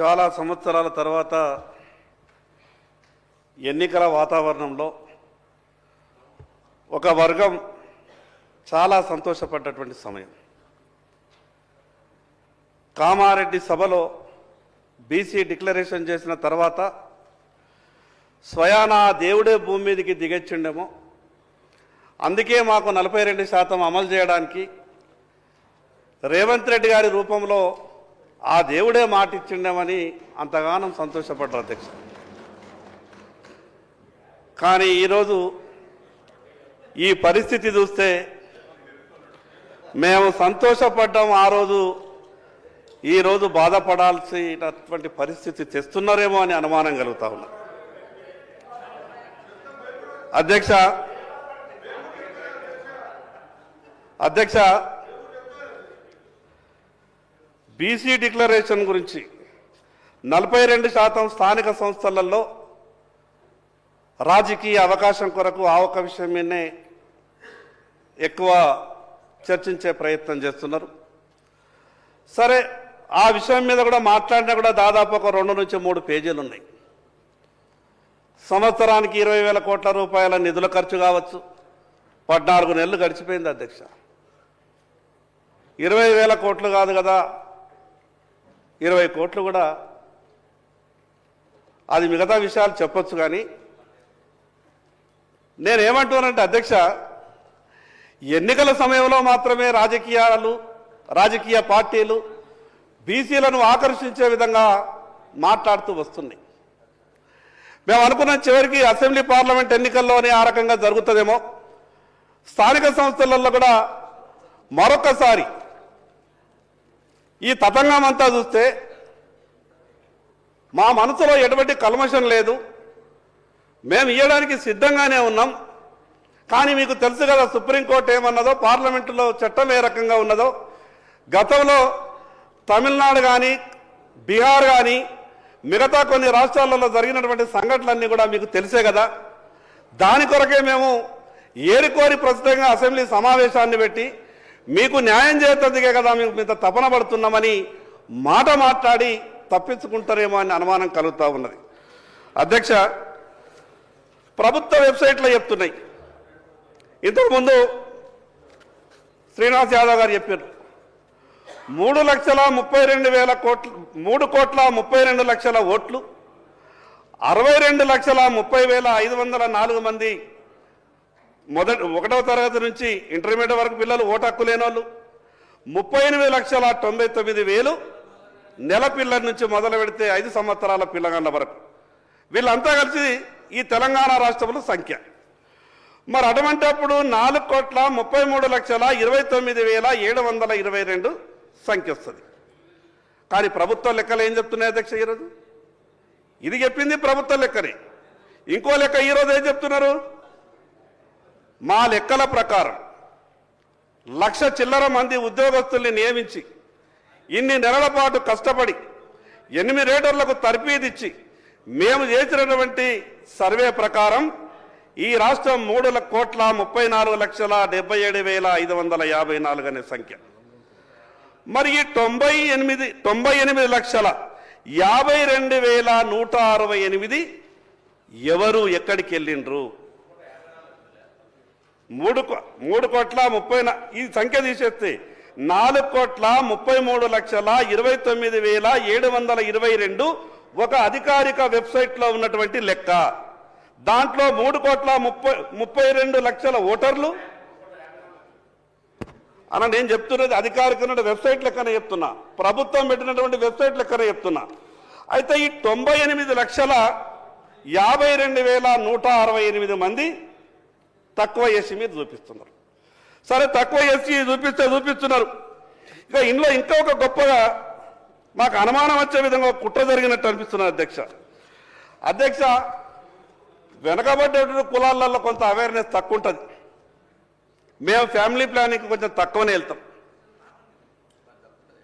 చాలా సంవత్సరాల తర్వాత ఎన్నికల వాతావరణంలో ఒక వర్గం చాలా సంతోషపడ్డటువంటి సమయం. కామారెడ్డి సభలో బీసీ డిక్లరేషన్ చేసిన తర్వాత స్వయానా దేవుడే భూమి మీదకి దిగొచ్చిండేమో. అందుకే మాకు నలభై రెండు శాతం అమలు చేయడానికి రేవంత్ రెడ్డి గారి రూపంలో ఆ దేవుడే మాట ఇచ్చిండమని అంతగానం సంతోషపడ్డారు అధ్యక్ష. కానీ ఈరోజు ఈ పరిస్థితి చూస్తే మేము సంతోషపడ్డాం ఆ రోజు ఈరోజు బాధపడాల్సినటువంటి పరిస్థితి తెస్తున్నారేమో అని అనుమానం కలుగుతా ఉన్నా. అధ్యక్ష అధ్యక్ష బీసీ డిక్లరేషన్ గురించి నలభై రెండు శాతం స్థానిక సంస్థలలో రాజకీయ అవకాశం కొరకు ఆ ఒక్క విషయం మీదనే ఎక్కువ చర్చించే ప్రయత్నం చేస్తున్నారు. సరే ఆ విషయం మీద కూడా మాట్లాడినా కూడా దాదాపు ఒక రెండు నుంచి మూడు పేజీలు ఉన్నాయి. సంవత్సరానికి ఇరవై వేల కోట్ల రూపాయల నిధుల ఖర్చు కావచ్చు. పద్నాలుగు నెలలు గడిచిపోయింది అధ్యక్ష. ఇరవై వేల కోట్లు కాదు కదా ఇరవై కోట్లు కూడా అది మిగతా విషయాలు చెప్పొచ్చు కానీ నేనేమంటున్నానంటే అధ్యక్ష ఎన్నికల సమయంలో మాత్రమే రాజకీయాలు రాజకీయ పార్టీలు బీసీలను ఆకర్షించే విధంగా మాట్లాడుతూ వస్తున్నాయి. మేము అనుకున్న చివరికి అసెంబ్లీ పార్లమెంట్ ఎన్నికల్లోనే ఆ రకంగా జరుగుతుందేమో. స్థానిక సంస్థలలో కూడా మరొకసారి ఈ తతంగం అంతా చూస్తే మా మనసులో ఎటువంటి కల్మషం లేదు. మేము ఇవ్వడానికి సిద్ధంగానే ఉన్నాం. కానీ మీకు తెలుసు కదా సుప్రీంకోర్టు ఏమన్నదో పార్లమెంటులో చట్టం ఏ రకంగా ఉన్నదో. గతంలో తమిళనాడు కానీ బీహార్ కానీ మిగతా కొన్ని రాష్ట్రాలలో జరిగినటువంటి సంఘటనలన్నీ కూడా మీకు తెలిసే కదా. దాని కొరకే మేము ఏరుకోరి ప్రస్తుతంగా అసెంబ్లీ సమావేశాన్ని పెట్టి మీకు న్యాయం చేస్తుందిగా కదా మీకు మీద తపన పడుతున్నామని మాట మాట్లాడి తప్పించుకుంటారేమో అని అనుమానం కలుగుతూ ఉన్నది. అధ్యక్ష ప్రభుత్వ వెబ్సైట్లో చెప్తున్నాయి. ఇంతకుముందు శ్రీనివాస్ యాదవ్ గారు చెప్పారు మూడు లక్షల ముప్పై రెండు వేల కోట్ల మూడు కోట్ల ముప్పై రెండు లక్షల ఓట్లు అరవై రెండు లక్షల ముప్పై వేల ఐదు వందల నాలుగు మంది మొదటి ఒకటవ తరగతి నుంచి ఇంటర్మీడియట్ వరకు పిల్లలు ఓటు హక్కు లేని వాళ్ళు ముప్పై ఎనిమిది లక్షల తొంభై తొమ్మిది వేలు నెల పిల్లల నుంచి మొదలు పెడితే ఐదు సంవత్సరాల పిల్లగాళ్ళ వరకు. వీళ్ళంతా కలిసి ఈ తెలంగాణ రాష్ట్రంలో సంఖ్య. మరి అటువంటిప్పుడు నాలుగు కోట్ల ముప్పై మూడు లక్షల ఇరవై తొమ్మిది వేల ఏడు వందల ఇరవై రెండు సంఖ్య వస్తుంది. కానీ ప్రభుత్వ లెక్కలు ఏం చెప్తున్నాయి అధ్యక్ష ఈరోజు? ఇది చెప్పింది ప్రభుత్వ లెక్కనే. ఇంకో లెక్క ఈరోజు ఏం చెప్తున్నారు? మా లెక్కల ప్రకారం లక్ష చిల్లర మంది ఉద్యోగస్తుల్ని నియమించి ఇన్ని నెలల పాటు కష్టపడి ఎనిమిది రేటర్లకు తర్ఫీదిచ్చి మేము చేసినటువంటి సర్వే ప్రకారం ఈ రాష్ట్రం మూడు కోట్ల ముప్పై నాలుగు లక్షల డెబ్బై ఏడు వేల ఐదు వందల యాభై నాలుగు అనే సంఖ్య. మరి ఈ తొంభై ఎనిమిది తొంభై ఎనిమిది లక్షల యాభై రెండు వేల నూట అరవై ఎనిమిది ఎవరు ఎక్కడికి వెళ్ళిండ్రు మూడు కో- మూడు కోట్ల ముప్పై ఈ సంఖ్య తీసేస్తే నాలుగు కోట్ల ముప్పై మూడు లక్షల ఇరవై తొమ్మిది వేల ఏడు వందల ఇరవై రెండు ఒక అధికారిక వెబ్సైట్లో ఉన్నటువంటి లెక్క. దాంట్లో మూడు కోట్ల ముప్పై ముప్పై రెండు లక్షల ఓటర్లు. అలా నేను చెప్తున్నది అధికారిక వెబ్సైట్ లెక్కనే చెప్తున్నా. ప్రభుత్వం పెట్టినటువంటి వెబ్సైట్ లెక్కనే చెప్తున్నా. అయితే ఈ తొంభై ఎనిమిది లక్షల యాభై రెండు వేల నూట అరవై ఎనిమిది మంది తక్కువ ఎస్సీ మీద చూపిస్తున్నారు. సరే తక్కువ ఎస్సీ చూపిస్తే చూపిస్తున్నారు. ఇక ఇందులో ఇంకా ఒక గొప్పగా మాకు అనుమానం వచ్చే విధంగా కుట్ర జరిగినట్టు అనిపిస్తున్నారు అధ్యక్ష. అధ్యక్ష వెనకబడ్డ కులాలలో కొంత అవేర్నెస్ తక్కువ ఉంటుంది. మేము ఫ్యామిలీ ప్లానింగ్ కొంచెం తక్కువనే వెళ్తాం.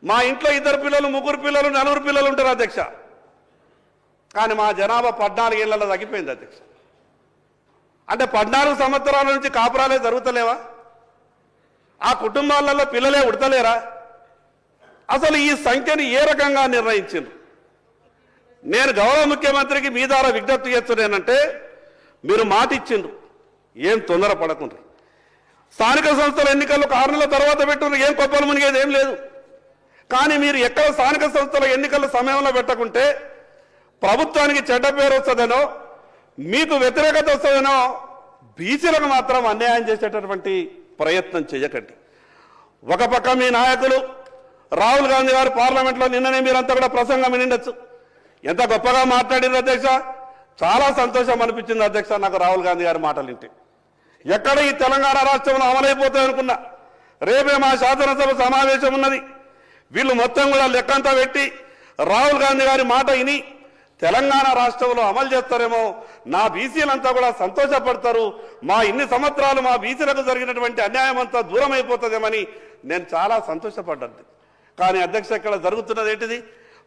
మా ఇంట్లో ఇద్దరు పిల్లలు ముగ్గురు పిల్లలు నలుగురు పిల్లలు ఉంటారు అధ్యక్ష. కానీ మా జనాభా పద్నాలుగేళ్ళలో తగ్గిపోయింది అధ్యక్ష. అంటే పద్నాలుగు సంవత్సరాల నుంచి కాపురాలే జరుగుతలేవా? ఆ కుటుంబాలలో పిల్లలే ఉడతలేరా అసలు ఈ సంఖ్యని ఏ రకంగా నిర్ణయించింది నేను గౌరవ ముఖ్యమంత్రికి మీ ద్వారా విజ్ఞప్తి చేస్తున్నానంటే మీరు మాట ఇచ్చిండ్రు ఏం తొందర పడకుండా స్థానిక సంస్థల ఎన్నికలు ఒక ఆరు నెలల తర్వాత పెట్టుకున్నారు ఏం కొప్పలు మునిగేది ఏం లేదు. కానీ మీరు ఎక్కడ స్థానిక సంస్థల ఎన్నికల సమయంలో పెట్టకుంటే ప్రభుత్వానికి చెడ్డ పేరు వస్తుందనో మీకు వ్యతిరేకత వస్తుందనో బీసీలకు మాత్రం అన్యాయం చేసేటటువంటి ప్రయత్నం చేయకండి. ఒక పక్క మీ నాయకులు రాహుల్ గాంధీ గారు పార్లమెంట్లో నిన్ననే మీరంతా కూడా ప్రసంగం వినిండొచ్చు. ఎంత గొప్పగా మాట్లాడింది అధ్యక్ష? చాలా సంతోషం అనిపించింది అధ్యక్ష నాకు రాహుల్ గాంధీ గారి మాటలు ఇంటి ఎక్కడ ఈ తెలంగాణ రాష్ట్రంలో అమలైపోతాయి అనుకున్నా? రేపే మా శాసనసభ సమావేశం ఉన్నది. వీళ్ళు మొత్తం కూడా లెక్కంతా పెట్టి రాహుల్ గాంధీ గారి మాట విని తెలంగాణ రాష్ట్రంలో అమలు చేస్తారేమో నా బీసీలంతా కూడా సంతోషపడతారు. మా ఇన్ని సంవత్సరాలు మా బీసీలకు జరిగినటువంటి అన్యాయం అంతా దూరం అయిపోతుందేమని నేను చాలా సంతోషపడ్డాను. కానీ అధ్యక్ష ఇక్కడ జరుగుతున్నది ఏంటిది?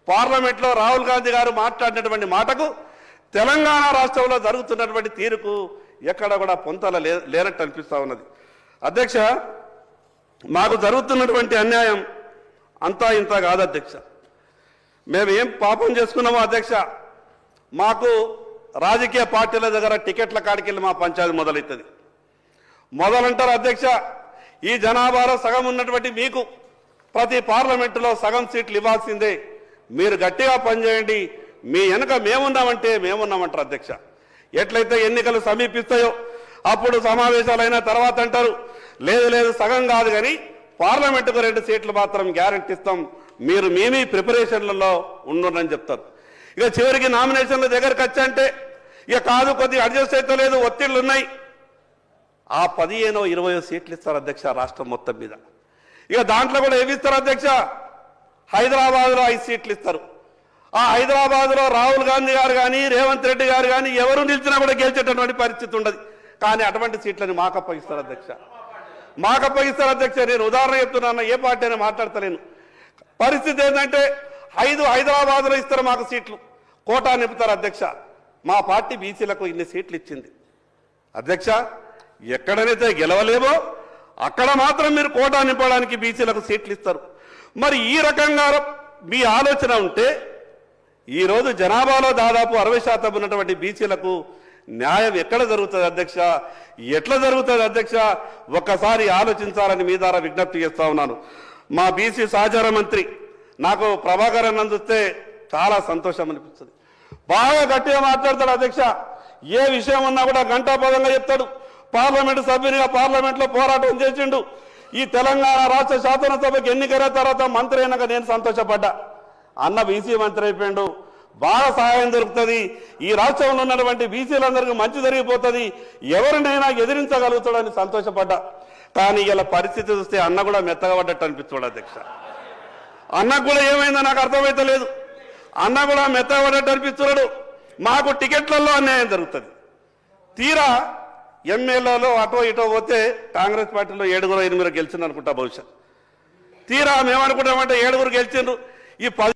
పార్లమెంట్లో రాహుల్ గాంధీ గారు మాట్లాడినటువంటి మాటకు తెలంగాణ రాష్ట్రంలో జరుగుతున్నటువంటి తీరుకు ఎక్కడ కూడా పొంతల లే లేనట్టు అనిపిస్తూ ఉన్నది. అధ్యక్ష మాకు జరుగుతున్నటువంటి అన్యాయం అంతా ఇంత కాదు అధ్యక్ష. మేము ఏం పాపం చేసుకున్నామో అధ్యక్ష? మాకు రాజకీయ పార్టీల దగ్గర టికెట్ల కాడికి వెళ్ళి మా పంచాయతీ మొదలవుతుంది మొదలంటారు అధ్యక్ష ఈ జనాభాలో సగం ఉన్నటువంటి మీకు ప్రతి పార్లమెంటులో సగం సీట్లు ఇవ్వాల్సిందే. మీరు గట్టిగా పనిచేయండి. మీ వెనక మేమున్నామంటే మేమున్నామంటారు అధ్యక్ష. ఎట్లయితే ఎన్నికలు సమీపిస్తాయో అప్పుడు సమావేశాలు అయిన తర్వాత అంటారు లేదు లేదు సగం కాదు కానీ పార్లమెంటుకు రెండు సీట్లు మాత్రం గ్యారెంటీ ఇస్తాం. మీరు మేమీ ప్రిపరేషన్లలో ఉండరని చెప్తారు. ఇక చివరికి నామినేషన్ల దగ్గరకు వచ్చంటే ఇక కాదు కొద్దిగా అడ్జస్ట్ అయితే లేదు ఒత్తిళ్ళు ఉన్నాయి. ఆ పదిహేనో ఇరవయో సీట్లు ఇస్తారు అధ్యక్ష రాష్ట్రం మొత్తం మీద. ఇక దాంట్లో కూడా ఏమి ఇస్తారు అధ్యక్ష? హైదరాబాద్లో ఐదు సీట్లు ఇస్తారు. ఆ హైదరాబాద్లో రాహుల్ గాంధీ గారు కానీ రేవంత్ రెడ్డి గారు కానీ ఎవరు నిలిచినా కూడా గెలిచేటటువంటి పరిస్థితి ఉండదు. కానీ అటువంటి సీట్లని మాకు అప్పగిస్తారు అధ్యక్ష. మాకు అప్పగిస్తారు అధ్యక్ష. నేను ఉదాహరణ చెప్తున్నాను ఏ పార్టీ అయినా మాట్లాడతలేను. పరిస్థితి ఏంటంటే ఐదు హైదరాబాద్లో ఇస్తారు మాకు సీట్లు. కోటా నింపుతారు అధ్యక్ష. మా పార్టీ బీసీలకు ఇన్ని సీట్లు ఇచ్చింది. అధ్యక్ష ఎక్కడనైతే గెలవలేమో అక్కడ మాత్రం మీరు కోటా నింపడానికి బీసీలకు సీట్లు ఇస్తారు. మరి ఈ రకంగా మీ ఆలోచన ఉంటే ఈరోజు జనాభాలో దాదాపు అరవై శాతం ఉన్నటువంటి బీసీలకు న్యాయం ఎక్కడ జరుగుతుంది అధ్యక్ష? ఎట్లా జరుగుతుంది అధ్యక్ష? ఒక్కసారి ఆలోచించాలని మీ ద్వారా విజ్ఞప్తి చేస్తా ఉన్నాను. మా బీసీ సహచార మంత్రి నాకు ప్రభాకర్ అన్నం చూస్తే చాలా సంతోషం అనిపిస్తుంది. బాగా గట్టిగా మాట్లాడతాడు అధ్యక్ష. ఏ విషయం ఉన్నా కూడా గంటాపదంగా చెప్తాడు. పార్లమెంట్ సభ్యునిగా పార్లమెంట్లో పోరాటం చేసిండు. ఈ తెలంగాణ రాష్ట్ర శాసనసభకి ఎన్నికైన తర్వాత మంత్రి అయినాక నేను సంతోషపడ్డా. అన్న బీసీ మంత్రి అయిపోయాడు. బాగా సహాయం దొరుకుతుంది. ఈ రాష్ట్రంలో ఉన్నటువంటి బీసీలందరికీ మంచి జరిగిపోతుంది. ఎవరినైనా ఎదిరించగలుగుతాడని సంతోషపడ్డా. కానీ ఇలా పరిస్థితి చూస్తే అన్న కూడా మెత్తగా పడ్డట్టు అనిపిస్తాడు అధ్యక్ష. అన్న కూడా ఏమైందో నాకు అర్థమైతే లేదు. అన్న కూడా మెత్తగా అనిపిస్తున్నాడు మాకు టికెట్లలో అన్యాయం జరుగుతుంది. తీరా ఎమ్మెల్యేలో అటో ఇటో పోతే కాంగ్రెస్ పార్టీలో ఏడుగురు ఎనిమిది గెలిచింది అనుకుంటా బహుశా తీరా మేమనుకుంటామంటే ఏడుగురు గెలిచిండ్రు. ఈ పది